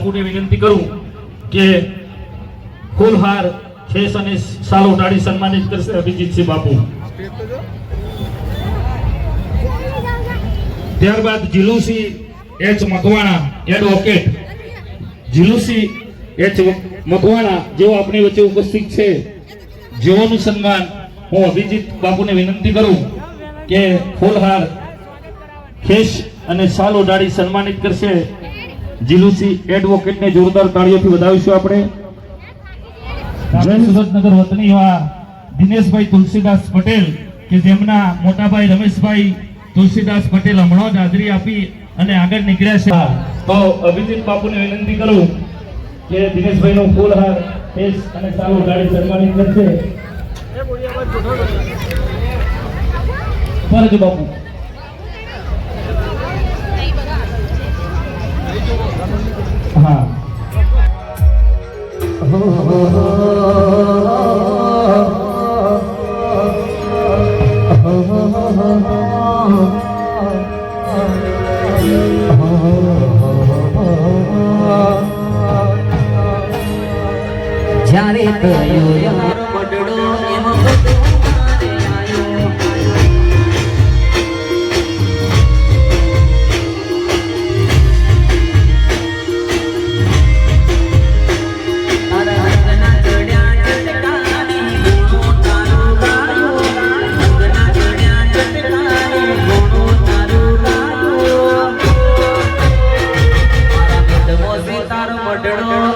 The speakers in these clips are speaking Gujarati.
બાપુને વિનંતી કરું કે ફૂલહાર ખેસ અને સાલ ઉડાડી સન્માનિત કરશે અભિજીતસિંહ બાપુ. ત્યારબાદ જીલુસી H Makwana advocate. જીલુસી H Makwana જેઓ આપણી વચ્ચે ઉપસ્થિત છે, જેઓનું સન્માન હું અભિજીત બાપુને વિનંતી કરું કે ફૂલહાર ખેસ અને સાલ ઉડાડી સન્માનિત કરશે જીલુસી એડવોકેટને જોરદાર તાળીઓથી વધાવીશું આપણે. સુરતનગર વતની એવા દિનેશભાઈ તુલસીદાસ પટેલ કે જેમના મોટાભાઈ રમેશભાઈ તુલસીદાસ પટેલ હમણાં જ હાજરી આપી અને આગળ નીકળ્યા છે. તો અભિજીત બાપુને વિનંતી કરું કે દિનેશભાઈનો ફૂલહાર કેસ અને સાલો ગાડી સન્માનિત કરશે. ફરજ બાપુ. જ્યારે થયો યાર બડડો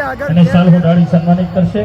આગળ અને સાલ હોડાળી સન્માનિત કરશે.